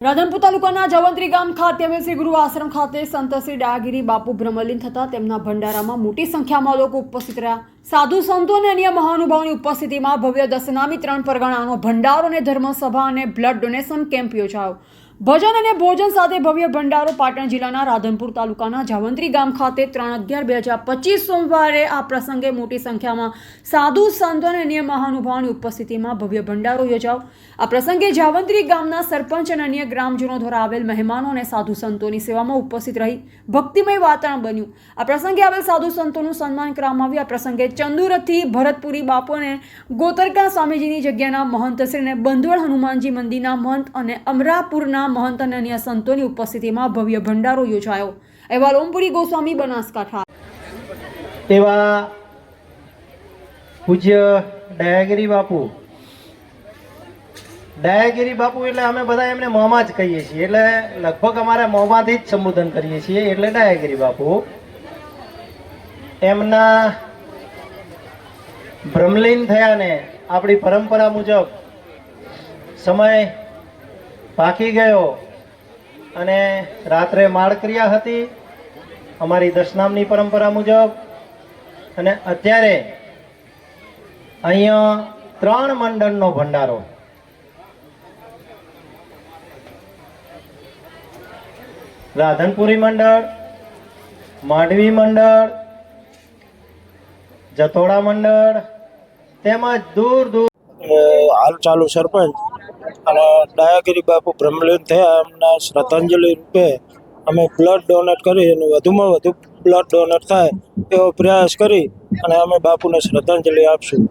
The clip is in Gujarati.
રાધનપુર તાલુકાના જવંત્રી ગામ ખાતે શ્રી ગુરુ આશ્રમ ખાતે સંત શ્રી બાપુ ભ્રમલીન થતા તેમના ભંડારામાં મોટી સંખ્યામાં લોકો ઉપસ્થિત રહ્યા. સાધુ સંતો અને અન્ય મહાનુભાવોની ઉપસ્થિતિમાં ભવ્ય દશનામી ત્રણ પરગણાનો ભંડારો અને ધર્મસભા અને બ્લડ ડોનેશન કેમ્પ યોજાયો. ભજન અને ભોજન સાથે ભવ્ય ભંડારો પાટણ જિલ્લાના રાધનપુર તાલુકાના જાવંત્રી ગામ ખાતે ત્રણ અગિયાર બે હજાર પચીસ સોમવારે આ પ્રસંગે મોટી સંખ્યામાં સાધુ સંતો અને અન્ય મહાનુભાવોની ઉપસ્થિતિમાં ભવ્ય ભંડારો યોજાયો. આ પ્રસંગે જાવંત્રી ગામના સરપંચ અને અન્ય ગ્રામજનો દ્વારા આવેલ મહેમાનો અને સાધુ સંતોની સેવામાં ઉપસ્થિત રહી ભક્તિમય વાતાવરણ બન્યું. આ પ્રસંગે આવેલ સાધુ સંતોનું સન્માન કરવામાં આવ્યું. આ પ્રસંગે ચંદુરથી ભરતપુરી બાપુ અને ગોતરકા સ્વામીજીની જગ્યાના મહંત શ્રીને બંધવડ હનુમાનજી મંદિરના મહંત અને અમરાપુરના મહંત અને અન્ય સંતોની ઉપસ્થિતિમાં ભવ્ય ભંડારો યોજાયો. અહેવાલ ઓમપુરી ગોસ્વામી બનાસકાંઠા. એવા પૂજ્ય દયાગીરી બાપુ. દયાગીરી બાપુ એટલે અમે બધા એમને મોંમાં જ કહીએ છીએ. એટલે લગભગ અમારે મોંમાંથી જ સંબોધન કરીએ છીએ. એટલે દયાગીરી બાપુ. એમના ભ્રમલીન થયા ને આપણી પરંપરા મુજબ સમય પાકી ગયો અને રાત્રે માળક્રિયા હતી અમારી દશનામની પરંપરા મુજબ. અને અત્યારે અહીંયા ત્રણ મંડળનો ભંડારો. રાધનપુરી મંડળ, માંડવી મંડળ જતોડા મંડળ તેમજ દૂર દૂર હાલ ચાલુ સરપંચ અને ડાયાગીરી બાપુ બ્રહ્મલીન થયા એમના શ્રદ્ધાંજલિ રૂપે અમે બ્લડ ડોનેટ કરી અને વધુમાં વધુ બ્લડ ડોનેટ થાય એવો પ્રયાસ કરી અને અમે બાપુને શ્રદ્ધાંજલિ આપશું.